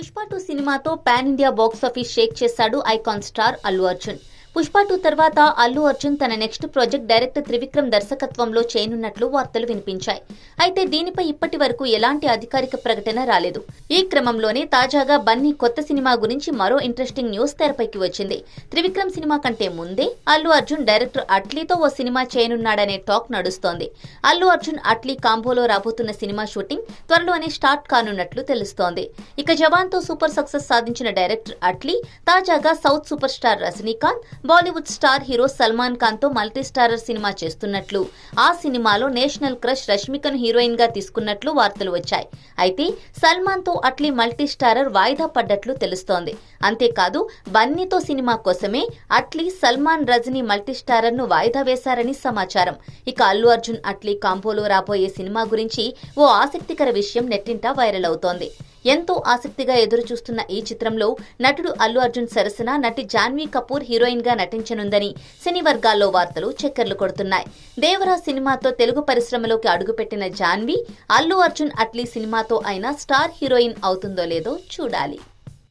Pushpa two సినిమాతో pan India box office shake చేశాడు icon star Allu Arjun. Pushpa two తర్వాత అల్లు అర్జున్ తన నెక్స్ట్ ప్రాజెక్ట్ డైరెక్టర్ త్రివిక్రమ్ దర్శకత్వంలో చేయనున్నట్లు వార్తలు వినిపించాయి. అయితే దీనిపై ఇప్పటి వరకు ఎలాంటి అధికారిక ప్రకటన రాలేదు. ఈ క్రమంలోనే తాజాగా బన్నీ కొత్త సినిమా గురించి మరో ఇంట్రెస్టింగ్ న్యూస్ తెరపైకి వచ్చింది. త్రివిక్రమ్ సినిమా కంటే ముందే అల్లు అర్జున్ డైరెక్టర్ అట్లీతో ఓ సినిమా చేయనున్నాడనే టాక్ నడుస్తోంది. అల్లు అర్జున్ అట్లీ కాంబోలో రాబోతున్న సినిమా షూటింగ్ త్వరలోనే స్టార్ట్ కానున్నట్లు తెలుస్తోంది. ఇక జవాన్తో సూపర్ సక్సెస్ సాధించిన డైరెక్టర్ అట్లీ తాజాగా south super star Rajinikanth Bollywood star hero Salman ఖాన్తో multistarrer cinema చేస్తున్నట్లు. ఆ సినిమాలో నేషనల్ క్రష్ రష్మికను హీరోయిన్గా తీసుకున్నట్లు వార్తలు వచ్చాయి. అయితే సల్మాన్తో అట్లీ మల్టీస్టారర్ వాయిదా పడ్డట్లు తెలుస్తోంది. అంతేకాదు బన్నీతో సినిమా కోసమే అట్లీ సల్మాన్ రజనీ మల్టీస్టారర్ను వాయిదా వేశారని సమాచారం. ఇక అల్లు అర్జున్ అట్లీ కాంపోలో రాబోయే సినిమా గురించి ఓ ఆసక్తికర విషయం నెట్టింట వైరల్ అవుతోంది. ఎంతో ఆసక్తిగా ఎదురుచూస్తున్న ఈ చిత్రంలో నటుడు అల్లు అర్జున్ సరసన నటి జాన్వీ కపూర్ హీరోయిన్గా నటించనుందని సినీ వర్గాల్లో వార్తలు చక్కర్లు కొడుతున్నాయి. దేవరా సినిమాతో తెలుగు పరిశ్రమలోకి అడుగుపెట్టిన జాన్వీ అల్లు అర్జున్ అట్లీ సినిమాతో అయినా స్టార్ హీరోయిన్ అవుతుందో లేదో చూడాలి.